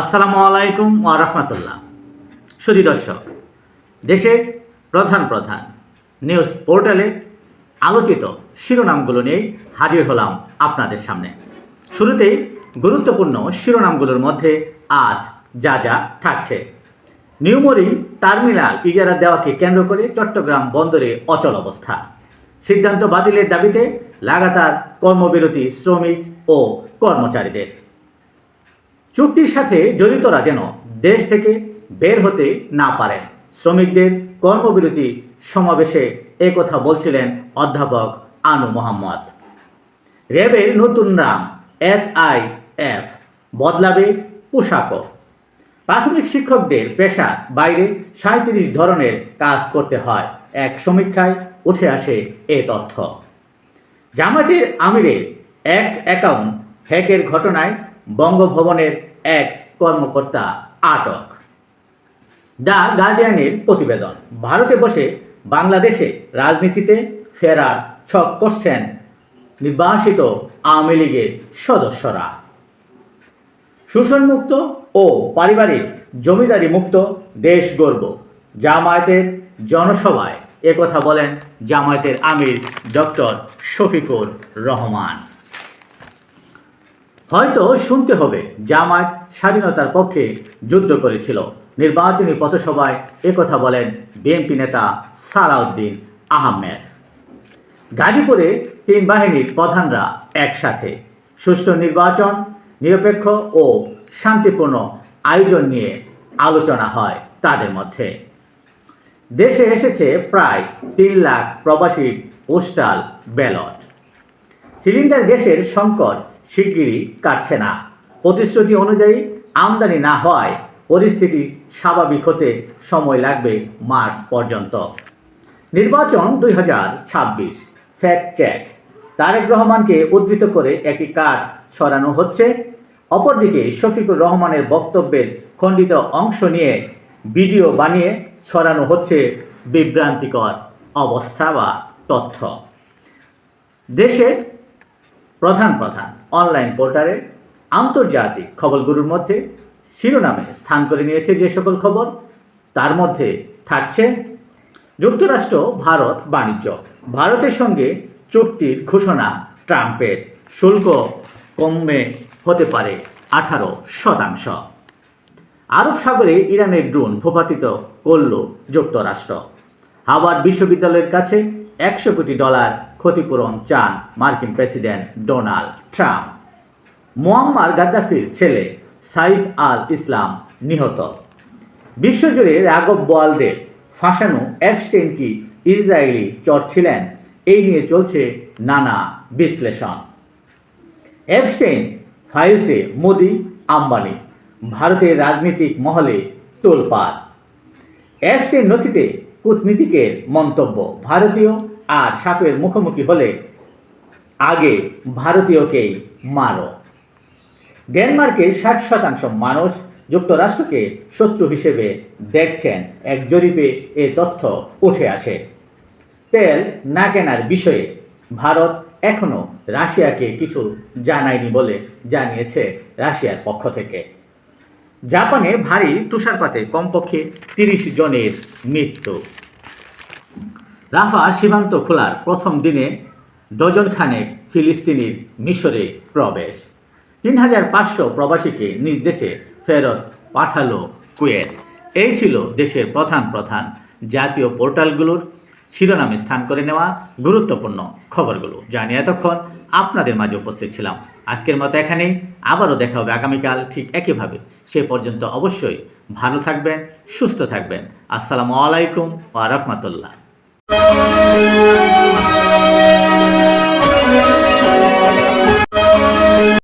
আসসালামু আলাইকুম ওয়া রাহমাতুল্লাহ। সুধী দর্শক, দেশের প্রধান প্রধান নিউজ পোর্টালে আলোচিত শিরোনামগুলো নিয়ে হাজির হলাম আপনাদের সামনে। শুরুতেই গুরুত্বপূর্ণ শিরোনামগুলোর মধ্যে আজ যা যা থাকছে। নিউমরি টার্মিনাল ইজারা দেওয়াকে কেন্দ্র করে চট্টগ্রাম বন্দরে অচল অবস্থা। সিদ্ধান্ত বাতিলের দাবিতে লাগাতার কর্মবিরতি শ্রমিক ও কর্মচারীদের। চুক্তির সাথে জড়িতরা যেন দেশ থেকে বের হতে না পারেন। শ্রমিকদের কর্মবিরতি সমাবেশে কথা বলছিলেন অধ্যাপক আনু মোহাম্মদ। র্যাবের নতুন নাম এস আই এফ, বদলাবে পোশাকও। প্রাথমিক শিক্ষকদের পেশার বাইরে সাঁত্রিশ ধরনের কাজ করতে হয়। এক সমীক্ষায় উঠে আসে এ তথ্য। জামাতের আমিরের এক্স অ্যাকাউন্ট হ্যাকের ঘটনায় বঙ্গভবনের এক কর্মকর্তা আটক। দ্য গার্ডিয়ানের প্রতিবেদন। ভারতে বসে বাংলাদেশে রাজনীতিতে ফেরার ছক করছেন নির্বাসিত আওয়ামী লীগের সদস্যরা। শোষণমুক্ত ও পারিবারিক জমিদারি মুক্ত দেশ গর্ব জামায়াতের জনসভায় একথা বলেন জামায়াতের আমির ডক্টর শফিকুর রহমান। হয়তো শুনতে হবে, জামায়াত স্বাধীনতার পক্ষে যুদ্ধ করেছিল। নির্বাচনী পথসভায় একথা বলেন বিএনপি নেতা সালাউদ্দিন আহমেদ। গাজীপুরে তিন বাহিনীর প্রধানরা একসাথে। সুষ্ঠু নির্বাচন, নিরপেক্ষ ও শান্তিপূর্ণ আয়োজন নিয়ে আলোচনা হয় তাদের মধ্যে। দেশে এসেছে প্রায় তিন লাখ প্রবাসী পোস্টাল ব্যালট। সিলিন্ডার গ্যাসের সংকট শিগগিরই কাটছে না। প্রতিশ্রুতি অনুযায়ী আমদানি না হওয়ায় পরিস্থিতি স্বাভাবিক হতে সময় লাগবে মার্চ পর্যন্ত। নির্বাচন দুই হাজার ছাব্বিশ ফ্যাক্ট চেক তারেক রহমানকে উদ্ধৃত করে একটি কার্ড সরানো হচ্ছে। অপরদিকে শফিকুর রহমানের বক্তব্যের খণ্ডিত অংশ নিয়ে ভিডিও বানিয়ে ছড়ানো হচ্ছে বিভ্রান্তিকর অবস্থা বা তথ্য। দেশের প্রধান প্রধান অনলাইন পোর্টালে আন্তর্জাতিক খবরগুলোর মধ্যে শিরোনামে স্থান করে নিয়েছে যে সকল খবর। তার মধ্যে থাকছে যুক্তরাষ্ট্র, ভারত, বাণিজ্য। ভারতের সঙ্গে চুক্তির ঘোষণা ট্রাম্পের। শুল্ক কমে হতে পারে আঠারো শতাংশ। আরব সাগরে ইরানের ড্রোন ভূপাতিত করল যুক্তরাষ্ট্র। হাওয়ার্ড বিশ্ববিদ্যালয়ের কাছে একশো কোটি ডলার ক্ষতিপূরণ চান মার্কিন প্রেসিডেন্ট ডোনাল্ড ট্রাম্প। মোয়াম্মার গাদ্দাফির ছেলে সাইফ আল ইসলাম নিহত। বিশ্বজুড়ে রাঘব বোয়ালদের ফাঁসানো অ্যাপস্টেন কি ইসরায়েলি চর ছিলেন? এই নিয়ে চলছে নানা বিশ্লেষণ। অ্যাপস্টেইন ফাইলসে মোদি আম্বানি, ভারতের রাজনৈতিক মহলে তোলপাড়। অ্যাপস্টেইন নথিতে কূটনীতিকের মন্তব্য, ভারতীয় আর সাপের মুখোমুখি হলে আগে ভারতীয়কেই মারো। ডেনমার্কের ষাট শতাংশ মানুষ যুক্তরাষ্ট্রকে শত্রু হিসেবে দেখছেন। এক জরিপে এ তথ্য উঠে আসে। তেল না কেনার বিষয়ে ভারত এখনও রাশিয়াকে কিছু জানায়নি বলে জানিয়েছে রাশিয়ার পক্ষ থেকে। জাপানে ভারী তুষারপাতে কমপক্ষে তিরিশ জনের মৃত্যু। রাফা সীমান্ত খোলার প্রথম দিনে ডজন খানেক ফিলিস্তিনির মিশরে প্রবেশ। তিন হাজার পাঁচশো প্রবাসীকে নিজ দেশে ফেরত পাঠালো কুয়েত। এই ছিল দেশের প্রধান প্রধান জাতীয় পোর্টালগুলোর শিরোনামে স্থান করে নেওয়া গুরুত্বপূর্ণ খবরগুলো। নিয়ে এতক্ষণ আপনাদের মাঝে উপস্থিত ছিলাম। আজকের মতো এখানেই। আবারও দেখা হবে আগামীকাল ঠিক একইভাবে। সে পর্যন্ত অবশ্যই ভালো থাকবেন, সুস্থ থাকবেন। আসসালামু আলাইকুম ওয়া রাহমাতুল্লাহ। Música